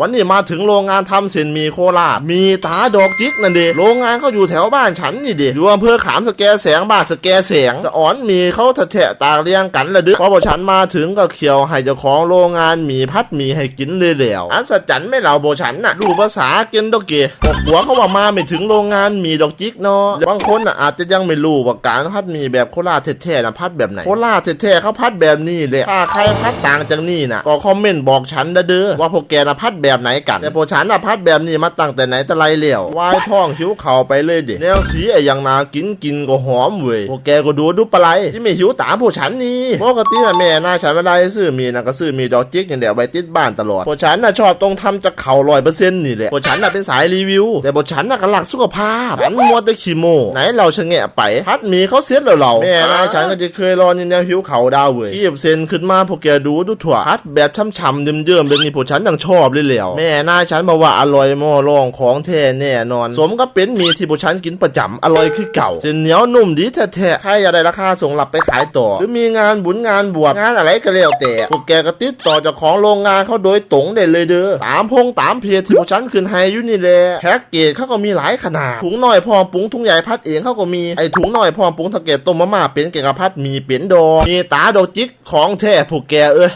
วันนี้มาถึงโรงงานทำเส้นมีโคราชมีตาดอกจิกนั่นเดโรงงานเขาอยู่แถวบ้านฉันนี่เดอยู่อำเภอขามสแกแสงบ้านสแกแสงสะออนมีเขาแทะๆตากเรียงกันละดึกพอพอฉันมาถึงก็เขียวให้เจ้าของโรงงานมีพัดมีให้กินเลยเดียวอัศจรรย์ไม่เหล่าโบฉันน่ะรู้ภาษาเกนดอกเกบอกหัวเขาว่ามาไม่ถึงโรงงานมีดอกจิกเนาะบางคนน่ะอาจจะยังไม่รู้ว่าการพัดมีแบบโคราชแท้ๆนะพัดแบบไหนโคราชแท้ๆเขาพัดแบบนี้เลยถ้าใครพัดต่างจากนี่น่ะก็คอมเมนต์บอกฉันนะเด้อว่าพวกแกน่ะพัดแบบไหนกัน แต่พวกฉันน่ะพัดแบบนี้มาตั้งแต่ไหนแต่ไรเลี้ยววายท้องหิวเข่าไปเลยเด็แนวสีไอ้อย่างนากินกินก็หอมเว้ยพวกแกก็ดูดูปลาไหลที่ไม่หิวตามพวกฉันนี่ปกติน่ะแม่น่าฉันเวลาซื้อมีน่ะก็ซื้อมีดอกจิกอย่างเดียวไปติดบ้านตลอดพวกฉันน่ะชอบตรงทำจากเข่าร้อยเปอร์เซ็นต์นี่แหละพวกฉันน่ะเป็นสายรีวิว แต่พวกฉันน่ะก็หลักสุขภาพฉันมัวแต่ขี้โมไหนเราชะแงะไปพัดหมีเขาเสียแล้วเราแม่น่าฉันก็จะเคยรอนี่แนวหิวเข่าดาวเว้ยขี้เซนขึ้นมาพวกแกดูดูถั่วพัดแบบช่ำๆเยิ้มๆเลยนี่พวกฉันยังชอบเลยแหล้วแม่น่าฉันมาว่าอร่อยหม้อรองของแท้แน่นอน สมก็เป็นหมีที่พวกฉันกินประจำอร่อยคือเก่าเส้นเหนียวนุ่มดีแท้ๆใครอยากได้ราคาส่งหลับไปขายต่อ หรือมีงานบุญงานบวชงานอะไรก็แล้วแต่พวกแกก็ติดต่อเจากของโรงงานเขาโดยตรงได้เลยเด้อตามพงตามเพจที่พวกฉันขึ้นให้อยู่นี่แหละแพ็กเกจเขาก็มีหลายขนาดถุงน้อยพร้อมปรุงถุงใหญ่พัดเองเขาก็มีไอถุงน้อยพร้อมปรุงถ้าแกต้มมาม่าเป็นแกงกะพัดมีเป็นดอกมีตาดอกจิกของแท้พวกแกเอ้ย